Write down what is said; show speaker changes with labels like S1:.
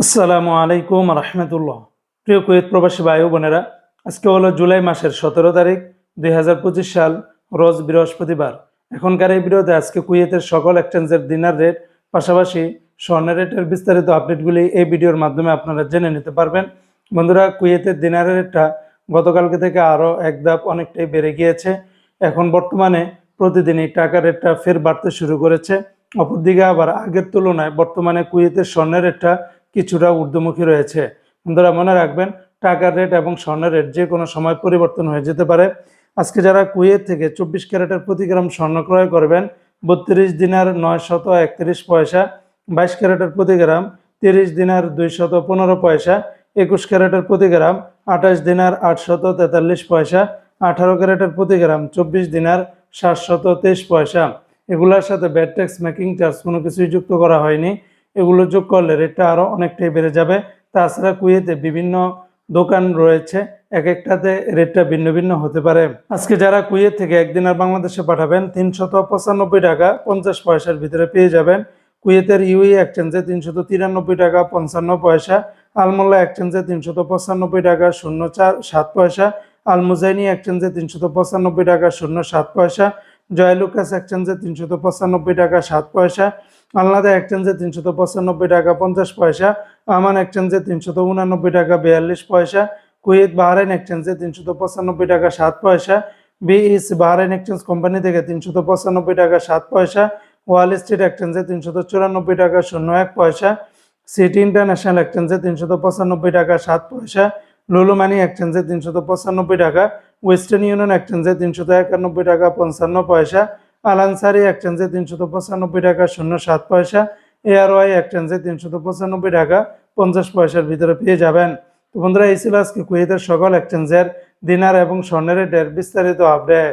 S1: আসসালামু আলাইকুম রহমতুল্লাহ। প্রিয় কুয়েত প্রবাসী ভাই বোনেরা, আজকে হলো জুলাই মাসের সতেরো তারিখ, দুই হাজার পঁচিশ সাল, রোজ বৃহস্পতিবার। এখনকার এই ভিডিওতে আজকে কুয়েতের সকল এক্সচেঞ্জের দিনার রেট পাশাপাশি স্বর্ণের রেটের বিস্তারিত আপডেটগুলি এই ভিডিওর মাধ্যমে আপনারা জেনে নিতে পারবেন। বন্ধুরা, কুয়েতের দিনার রেটটা গতকালকে থেকে আরও এক ধাপ অনেকটাই বেড়ে গিয়েছে। এখন বর্তমানে প্রতিদিনই টাকার রেটটা ফের বাড়তে শুরু করেছে। অপরদিকে আবার আগের তুলনায় বর্তমানে কুয়েতের স্বর্ণের রেটটা কিছুটা ঊর্ধ্বমুখী রয়েছে। বন্ধুরা, মনে রাখবেন, টাকার রেট এবং স্বর্ণের রেট যে কোনো সময় পরিবর্তন হয়ে যেতে পারে। আজকে যারা কুয়েত থেকে চব্বিশ ক্যারেটের প্রতি গ্রাম স্বর্ণ ক্রয় করবেন, বত্রিশ দিনার নয় শত একত্রিশ পয়সা, বাইশ ক্যারেটের প্রতি গ্রাম তিরিশ দিনার দুই শত পনেরো পয়সা, একুশ ক্যারেটের প্রতি গ্রাম আঠাশ দিনার আটশত তেতাল্লিশ পয়সা, আঠারো ক্যারেটের প্রতি গ্রাম চব্বিশ দিনার সাতশত তেইশ পয়সা। এগুলোর সাথে ব্যাড ট্যাক্স মেকিং চার্জ কোনো কিছুই যুক্ত করা হয়নি। এগুলো যোগ করলে রেটটা আরও অনেকটাই বেড়ে যাবে। তাছাড়া কুয়েতে বিভিন্ন দোকান রয়েছে, এক একটাতে রেটটা ভিন্ন ভিন্ন হতে পারে। আজকে যারা কুয়েত থেকে একদিন আর বাংলাদেশে পাঠাবেন, তিনশত পঁচানব্বই টাকা পঞ্চাশ পয়সার ভিতরে পেয়ে যাবেন। কুয়েতের ইউই এক্সচেঞ্জে তিনশত তিরানব্বই টাকা পঞ্চান্ন পয়সা আলমোল্লা এক্সচেঞ্জে তিনশত পঁচানব্বই টাকা শূন্য চার সাত পয়সা, আলমুজাইনি এক্সচেঞ্জে তিনশত পঁচানব্বই টাকা শূন্য সাত পয়সা জয়লুকাস এক্সচেঞ্জে তিনশত পঁচানব্বই টাকা, সাত পয়সা। আলনাদা এক্সচেঞ্জে তিনশত পঁচানব্বই টাকা, পঞ্চাশ পয়সা। আমান এক্সচেঞ্জে তিনশত উনানব্বই টাকা, বিয়াল্লিশ পয়সা। কুয়েত বাহরাইন এক্সচেঞ্জে তিনশত পঁচানব্বই টাকা, সাত পয়সা। বিইস বাহরাইন এক্সচেঞ্জ কোম্পানি থেকে তিনশত পঁচানব্বই টাকা, সাত পয়সা। ওয়াল স্ট্রিট এক্সচেঞ্জে তিনশত চুরানব্বই টাকা, শূন্য এক পয়সা। সিটি ইন্টারন্যাশনাল এক্সচেঞ্জে তিনশত পঁচানব্বই টাকা, সাত পয়সা। লুলু মানি এক্সচেঞ্জে তিনশত পঁচানব্বই টাকা ওয়েস্টার্ন ইউনিয়ন এক্সচেঞ্জে তিনশত একানব্বই টাকা পঞ্চান্ন পয়সা আলানসারি এক্সচেঞ্জে তিনশত পঁচানব্বই টাকা শূন্য সাত পয়সা এআরওয়াই এক্সচেঞ্জে তিনশত পঁচানব্বই টাকা পঞ্চাশ পয়সার ভিতরে পেয়ে যাবেন। তো বন্ধুরা, এই ছিল আজকে কুয়েতের সকল এক্সচেঞ্জের দিনার এবং স্বর্ণের ডের বিস্তারিত আপডেট